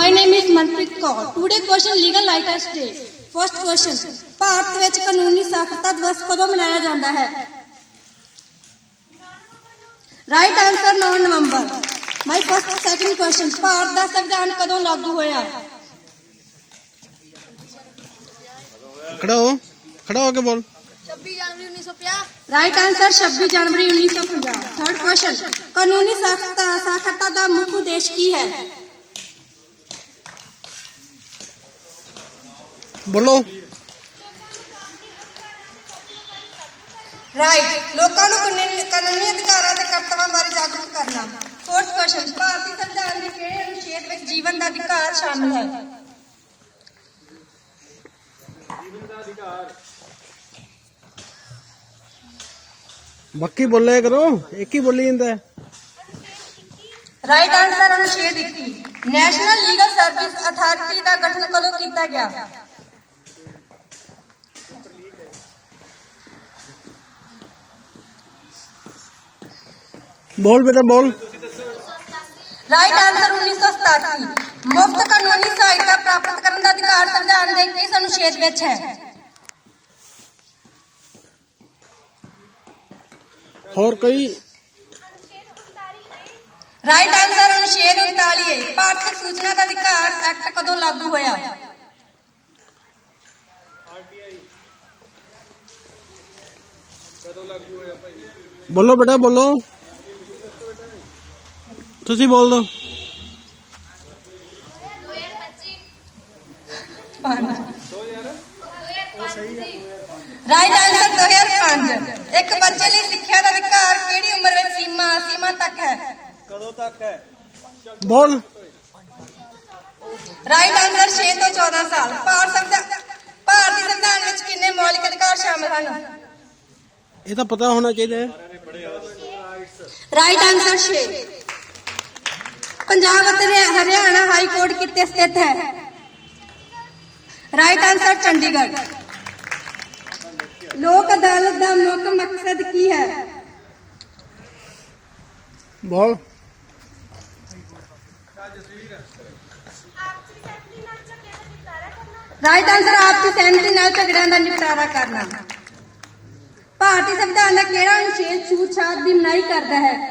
My name is Manpreet Kaur. Today question legal light day. First question. Bharat ਵਿੱਚ ਕਾਨੂੰਨੀ ਸਾਖਰਤਾ ਦਿਵਸ ਕਦੋਂ ਮਨਾਇਆ ਜਾਂਦਾ ਹੈ? Right answer 9 November. My first second question. Bharat ਦਾ ਸੰਵਿਧਾਨ ਕਦੋਂ ਲਾਗੂ ਹੋਇਆ? ਖੜਾ ਹੋ ਖੜਾ ਹੋ ਕੇ ਬੋਲ 26 ਜਨਵਰੀ 1950 Right answer 26 ਜਨਵਰੀ 1950. Third question. ਕਾਨੂੰਨੀ ਸਾਖਰਤਾ ਸਾਖਰਤਾ ਦਾ ਮੁੱਖ ਉਦੇਸ਼ ਕੀ ਹੈ? ਬੋਲੋ। ਰਾਈਟ ਲੋਕਾਂ ਨੂੰ ਕਾਨੂੰਨੀ ਅਧਿਕਾਰਾਂ ਤੇ ਕਰਤੱਵਾਂ ਬਾਰੇ ਜਾਗਰੂਕ ਕਰਨਾ। ਫੋਰਥ ਕੁਐਸਚਨ ਭਾਰਤੀ ਸੰਵਿਧਾਨ ਦੇ ਕਿਹੜੇ ਅਨੁਛੇਦ ਵਿੱਚ ਜੀਵਨ ਦਾ ਅਧਿਕਾਰ ਸ਼ਾਮਲ ਹੈ? ਬੱਕੀ ਬੋਲਿਆ ਕਰੋ ਇੱਕ ਹੀ ਬੋਲੀ ਜਾਂਦਾ ਹੈ। ਰਾਈਟ ਆਨਸਰ ਅਨੁਛੇਦ 21 ਨੈਸ਼ਨਲ ਲੀਗਲ ਸਰਵਿਸ ਅਥਾਰਟੀ ਦਾ ਗਠਨ ਕਦੋਂ ਕੀਤਾ ਗਿਆ? ਬੋਲ ਬੇਟਾ ਬੋਲ। ਰਾਈਟ ਆਨਸਰ 1987 ਮੁਫਤ ਕਾਨੂੰਨੀ ਸਹਾਇਤਾ ਪ੍ਰਾਪਤ ਕਰਨ ਦਾ ਅਧਿਕਾਰ ਸੰਵਿਧਾਨ ਦੇ ਕਿਸ ਅਨੁਛੇਦ ਵਿੱਚ ਹੈ। ਹੋਰ ਕੋਈ? ਰਾਈਟ ਆਨਸਰ ਅਨੁਛੇਦ 39 ਹੈ। ਭਾਰਤੀ ਸੂਚਨਾ ਦਾ ਅਧਿਕਾਰ ਐਕਟ ਕਦੋਂ ਲਾਗੂ ਹੋਇਆ? ਬੋਲੋ ਬੇਟਾ ਬੋਲੋ। ਤੁਸੀਂ ਬੋਲ ਦੋ। ਰਾਈਟ ਆਨਸਰ 2005 ਇੱਕ ਬੱਚੇ ਲਈ ਸਿੱਖਿਆ ਦਾ ਅਧਿਕਾਰ ਕਿਹੜੀ ਉਮਰ ਵਿੱਚ ਸੀਮਾ ਸੀਮਾ ਤੱਕ ਹੈ? ਬੋਲ। ਰਾਈਟ ਆਨਸਰ 6 ਤੋਂ 14 ਸਾਲ। ਭਾਰਤ ਸੰਵਿਧਾਨ ਭਾਰਤੀ ਸੰਵਿਧਾਨ ਵਿੱਚ ਕਿੰਨੇ ਮੌਲਿਕ ਅਧਿਕਾਰ ਸ਼ਾਮਲ ਹਨ? ਇਹ ਤਾਂ ਪਤਾ ਹੋਣਾ ਚਾਹੀਦਾ ਹੈ। ਰਾਈਟ ਆਨਸਰ 6 ਪੰਜਾਬ ਅਤੇ ਹਰਿ- ਹਰਿਆਣਾ ਹਾਈ ਕੋਰਟ ਕਿੱਥੇ ਸਥਿਤ ਹੈ? Right answer Chandigarh. ਲੋਕ ਅਦਾਲਤ ਦਾ ਮੁੱਖ ਮਕਸਦ ਕੀ ਹੈ? ਬੋਲ ਰਾਈਟ ਆਨਸਰ ਆਪਸੀ ਸਹਿਮਤੀ ਨਾਲ ਝਗੜਿਆਂ ਦਾ ਨਿਪਟਾਰਾ ਕਰਨਾ। ਭਾਰਤੀ ਸੰਵਿਧਾਨ ਦਾ ਕਿਹੜਾ ਅਨੁਛੇਦ ਛੂਤਛਾਤ ਦੀ ਮਨਾਹੀ ਕਰਦਾ ਹੈ?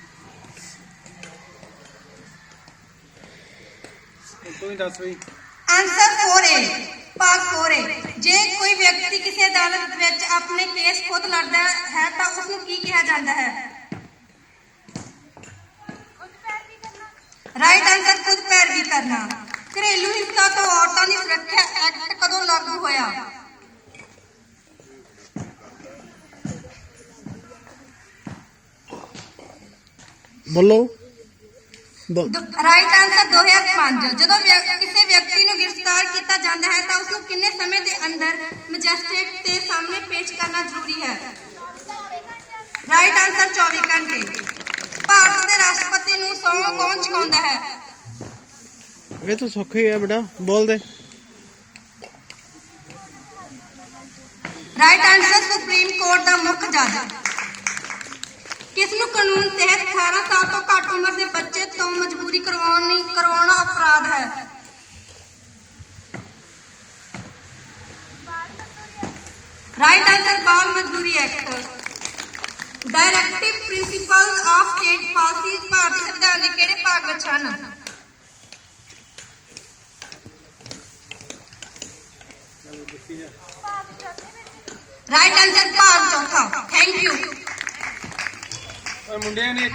ਤੂੰ ਹੀ ਦੱਸ ਬਈ ਆਨਸਰ 4A ਭਾਗ 4A ਜੇ ਕੋਈ ਵਿਅਕਤੀ ਕਿਸੇ ਅਦਾਲਤ ਵਿੱਚ ਆਪਣੇ ਕੇਸ ਖੁਦ ਲੜਦਾ ਹੈ ਤਾਂ ਉਸ ਨੂੰ ਕੀ ਕਿਹਾ ਜਾਂਦਾ ਹੈ ਰਾਈਟ ਆਨਸਰ ਖੁਦ ਪੈਰਵੀ ਕਰਨਾ ਘਰੇਲੂ ਹਿੰਸਾ ਤੋਂ ਔਰਤਾਂ ਦੀ ਸੁਰੱਖਿਆ ਐਕਟ ਕਦੋਂ ਲਾਗੂ ਹੋਇਆ ਬੋਲੋ ਬੋਲ ਰਾਈਟ ਆਨਸਰ 2005 ਜਦੋਂ ਕਿਸੇ ਵਿਅਕਤੀ ਨੂੰ ਗ੍ਰਿਫਤਾਰ ਕੀਤਾ ਜਾਂਦਾ ਹੈ ਤਾਂ ਉਸ ਨੂੰ ਕਿੰਨੇ ਸਮੇਂ ਦੇ ਅੰਦਰ ਮੈਜਿਸਟ੍ਰੇਟ ਦੇ ਸਾਹਮਣੇ ਪੇਸ਼ ਕਰਨਾ ਜ਼ਰੂਰੀ ਹੈ? ਰਾਈਟ ਆਨਸਰ 24 ਘੰਟੇ। ਭਾਰਤ ਦੇ ਰਾਸ਼ਟਰਪਤੀ ਨੂੰ ਸਹੁੰ ਕੌਣ ਚੁਕਾਉਂਦਾ ਹੈ? ਇਹ ਤਾਂ ਸੌਖਾ ਹੀ ਹੈ ਬੇਟਾ ਬੋਲ ਦੇ। ਰਾਈਟ ਆਨਸਰ ਸੁਪਰੀਮ ਕੋਰਟ ਦਾ ਮੁੱਖ ਜੱਜ। ਕਿਸ ਨੂੰ ਕਾਨੂੰਨ ਤਹਿਤ 18 ਸਾਲ ਤੋਂ ਘੱਟ ਉਮਰ ਦੇ ਬੱਚੇ ਤੋਂ ਮਜਬੂਰੀ ਕਰਵਾਉਣੀ ਕਰਵਾਉਣਾ ਅਪਰਾਧ ਹੈ ਰਾਈਟ ਆਨਸਰ ਬਾਲ ਮਜ਼ਦੂਰੀ act directive principles of state policies ਭਾਰਤੀ ਸੰਵਿਧਾਨ ਦੇ ਕਿਹੜੇ ਭਾਗ ਵਿੱਚ ਹਨ ਰਾਈਟ ਆਨਸਰ ਭਾਗ ਚੌਥਾ ਥੈਂਕ ਯੂ ਮੁੰਡਿਆਂ ਨੇ